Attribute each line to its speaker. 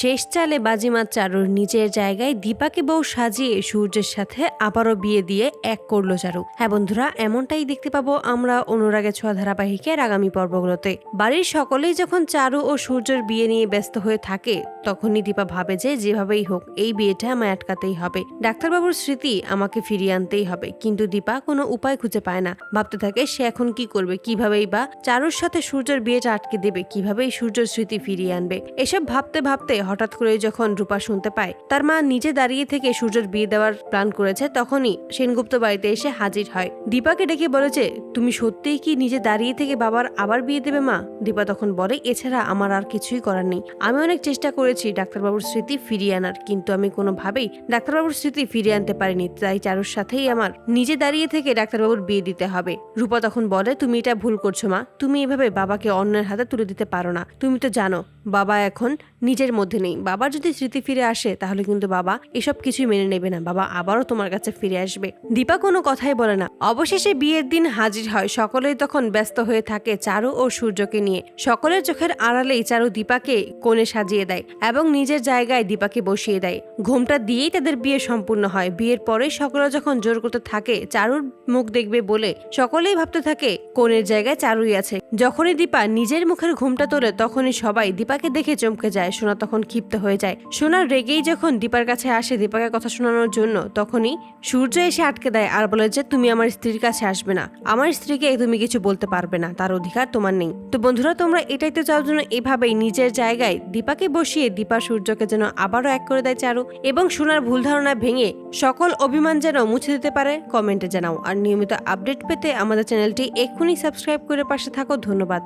Speaker 1: শেষ চালে বাজিমাত চারুর নিজের জায়গায় দীপাকে বউ সাজিয়ে সূর্যের সাথে আবারও বিয়ে দিয়ে এক করল চারু। হ্যাঁ বন্ধুরা, এমনটাই দেখতে পাবো আমরা অনুরাগে ছোঁয়া ধারাবাহিকের আগামী পর্বগুলোতে। বাড়ির সকলেই যখন চারু ও সূর্যের বিয়ে নিয়ে ব্যস্ত হয়ে থাকে, তখনই দীপা ভাবে যে যেভাবেই হোক, এই বিয়েটা আমায় আটকাতেই হবে। ডাক্তারবাবুর স্মৃতি আমাকে ফিরিয়ে আনতেই হবে, কিন্তু দীপা কোনো উপায় খুঁজে পায় না। ভাবতে থাকে, সে এখন কি করবে, কিভাবেই বা চারুর সাথে সূর্যের বিয়েটা আটকে দেবে, কিভাবেই সূর্যের স্মৃতি ফিরিয়ে আনবে। এসব ভাবতে ভাবতে হঠাৎ করে যখন রূপা শুনতে পায়, তার মা নিজে দাঁড়িয়ে থেকে সূর্যের বিয়ে দেওয়ার প্ল্যান করেছে, তখনই সেনগুপ্ত বাড়িতে এসে হাজির হয়। দীপাকে ডেকে বলে যে, তুমি সত্যিই কি নিজে দাঁড়িয়ে থেকে বাবার আবার বিয়ে দেবে মা? দীপা তখন বলে, এছাড়া আমার আর কিছুই করার নেই। আমি অনেক চেষ্টা করেছি ডাক্তারবাবুর স্মৃতি ফিরিয়ে আনার, কিন্তু আমি কোনোভাবেই ডাক্তারবাবুর স্মৃতি ফিরিয়ে আনতে পারিনি। তাই চারুর সাথেই আমার নিজে দাঁড়িয়ে থেকে ডাক্তারবাবুর বিয়ে দিতে হবে। রূপা তখন বলে, তুমি এটা ভুল করছ মা। তুমি এভাবে বাবাকে অন্যের হাতে তুলে দিতে পারো না। তুমি তো জানো, বাবা এখন নিজের মধ্যে নেই। বাবার যদি স্মৃতি ফিরে আসে, তাহলে কিন্তু বাবা এসব কিছুই মেনে নেবে না। বাবা আবারও তোমার কাছে ফিরে আসবে। দীপা কোনো কথাই বলে না। অবশেষে বিয়ের দিন হাজির হয়। সকলেই তখন ব্যস্ত হয়ে থাকে চারু ও সূর্যকে নিয়ে। সকলের চোখের আড়ালেই চারু দীপাকে কোণে সাজিয়ে দেয় এবং নিজের জায়গায় দীপাকে বসিয়ে দেয়। ঘোমটা দিয়েই তাদের বিয়ে সম্পূর্ণ হয়। বিয়ের পরে সকলে যখন জোর করতে থাকে, চারুর মুখ দেখবে বলে সকলেই ভাবতে থাকে, কোণের জায়গায় চারুই আছে। যখনই দীপা নিজের মুখের ঘুমটা তোলে, তখনই সবাই দীপাকে দেখে চমকে যায়। সোনা তখন ক্ষিপ্ত হয়ে যায়। সোনা রেগেই যখন দীপার কাছে আসে দীপাকে কথা শোনানোর জন্য, তখনই সূর্য এসে আটকে দেয় আর বলে যে, তুমি আমার স্ত্রীর কাছে আসবে না। আমার স্ত্রীকে তুমি কিছু বলতে পারবে না। তার অধিকার তোমার নেই। তো বন্ধুরা, তোমরা এটাই তো চাও জন্য এভাবেই নিজের জায়গায় দীপাকে বসিয়ে দীপা সূর্যকে যেন আবারও এক করে দেয় চারু এবং সোনার ভুল ধারণা ভেঙে সকল অভিমান যেন মুছে দিতে পারে, কমেন্টে জানাও। আর নিয়মিত আপডেট পেতে আমাদের চ্যানেলটি এক্ষুনি সাবস্ক্রাইব করে পাশে থাকো। ধন্যবাদ।